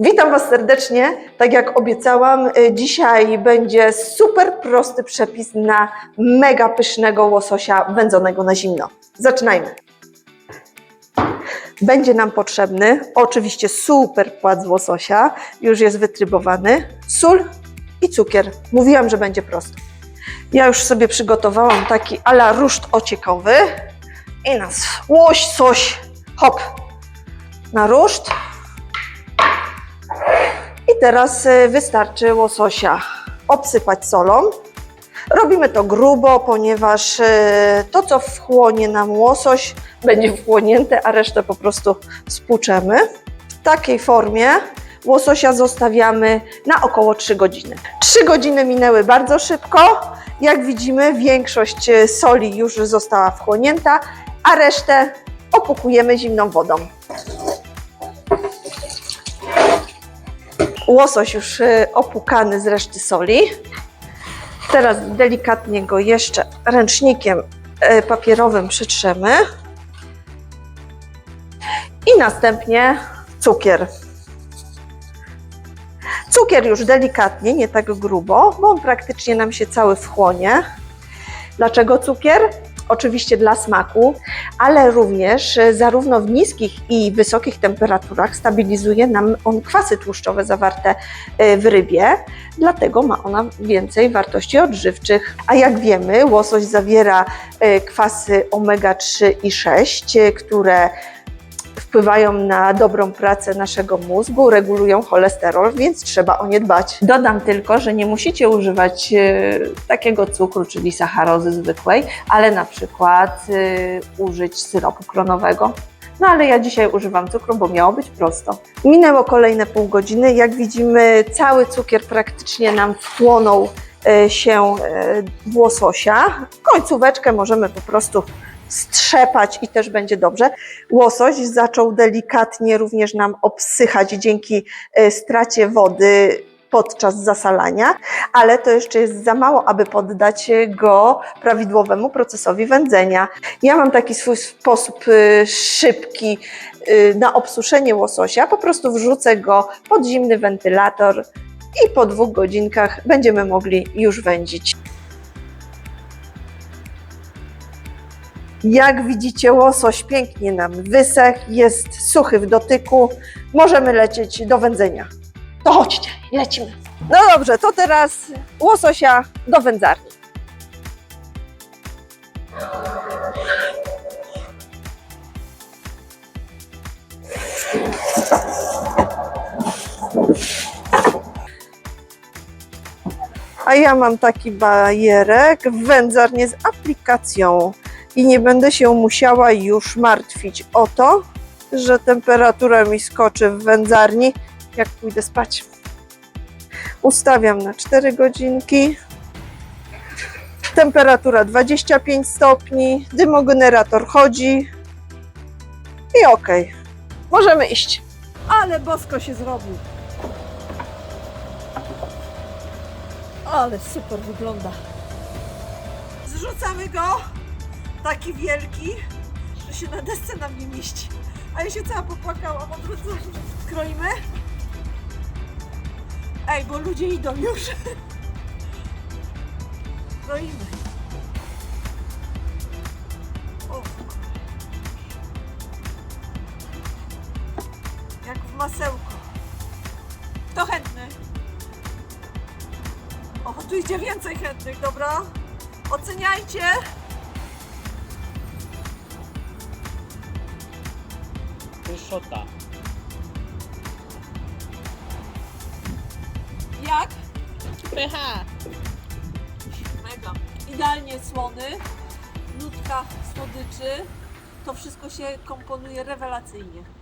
Witam Was serdecznie. Tak jak obiecałam, y, dzisiaj będzie super prosty przepis na mega pysznego łososia wędzonego na zimno. Zaczynajmy. Będzie nam potrzebny oczywiście super płat z łososia, już jest wytrybowany, sól i cukier. Mówiłam, że będzie prosto. Ja już sobie przygotowałam taki ala ruszt ociekowy i nas łosoś, hop, na ruszt. Teraz y, wystarczy łososia obsypać solą. Robimy to grubo, ponieważ y, to, co wchłonie nam łosoś, będzie wchłonięte, a resztę po prostu spłuczemy. W takiej formie łososia zostawiamy na około 3 godziny. 3 godziny minęły bardzo szybko. Jak widzimy, większość y, soli już została wchłonięta, a resztę opukujemy zimną wodą. Łosoś już y, opłukany z reszty soli. Teraz delikatnie go jeszcze ręcznikiem y, papierowym przytrzemy. I następnie cukier. Cukier już delikatnie, nie tak grubo, bo on praktycznie nam się cały wchłonie. Dlaczego cukier? Oczywiście dla smaku, ale również e, zarówno w niskich i wysokich temperaturach stabilizuje nam on kwasy tłuszczowe zawarte e, w rybie, dlatego ma ona więcej wartości odżywczych. A jak wiemy, łosoś zawiera e, kwasy omega-3 i 6, e, które wpływają na dobrą pracę naszego mózgu, regulują cholesterol, więc trzeba o nie dbać. Dodam tylko, że nie musicie używać e, takiego cukru, czyli sacharozy zwykłej, ale na przykład e, użyć syropu klonowego. No ale ja dzisiaj używam cukru, bo miało być prosto. Minęło kolejne pół godziny. Jak widzimy, cały cukier praktycznie nam wchłonął e, się w łososia. Końcóweczkę możemy po prostu strzepać i też będzie dobrze. Łosoś zaczął delikatnie również nam obsychać dzięki e, stracie wody podczas zasalania, ale to jeszcze jest za mało, aby poddać go prawidłowemu procesowi wędzenia. Ja mam taki swój sposób e, szybki e, na obsuszenie łososia. Po prostu wrzucę go pod zimny wentylator i po dwóch godzinkach będziemy mogli już wędzić. Jak widzicie, łosoś pięknie nam wysechł, jest suchy w dotyku. Możemy lecieć do wędzenia. To chodźcie, lecimy. No dobrze, to teraz łososia do wędzarni. A ja mam taki bajerek, wędzarnię z aplikacją i nie będę się musiała już martwić o to, że temperatura mi skoczy w wędzarni, jak pójdę spać. Ustawiam na 4 godzinki. Temperatura 25 stopni, dymogenerator chodzi i ok. Możemy iść. Ale bosko się zrobił. Ale super wygląda. Zrzucamy go taki wielki, że się na desce nam nie mieści. A ja się cała popłakałam, od razu kroimy. Ej, bo ludzie idą już. Kroimy. O. Jak w masełko. Kto chętny? O, tu idzie więcej chętnych, dobra? Oceniajcie. Ryszota. Jak? Pycha. Mega. Idealnie słony, nutka słodyczy. To wszystko się komponuje rewelacyjnie.